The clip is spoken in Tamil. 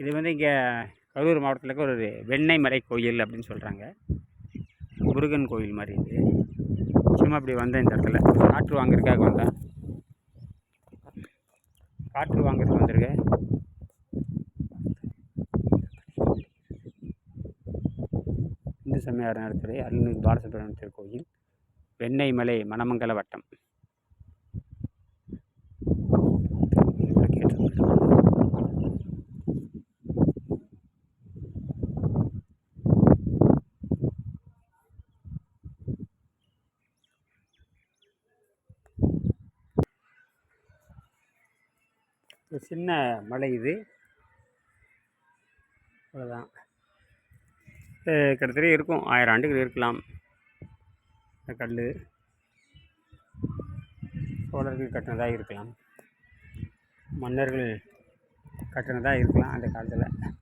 இது வந்து இங்கே கரூர் மாவட்டத்தில் இருக்க ஒரு வெண்ணெய் மலை கோயில் அப்படின்னு சொல்கிறாங்க முருகன் கோயில் மாதிரி இது. சும்மா அப்படி வந்தேன் இந்த இடத்துல. காற்று வாங்குறதுக்காக வந்தேன். காற்று வாங்குறதுக்கு வந்திருக்கேன். இந்து சமயார் நடத்துறை அருள்மிகு பாலசுப்ரமணியர் கோயில் வெண்ணெய் மலை மணமங்கல வட்டம் ஒரு சின்ன மலை இது. அவ்வளோதான் கிட்டத்தட்ட இருக்கும். ஆயிரம் ஆண்டுகள் இருக்கலாம். இந்த கல் சோழர்கள் கட்டினதாக இருக்கலாம். மன்னர்கள் கட்டினதாக இருக்கலாம் அந்த காலத்தில்.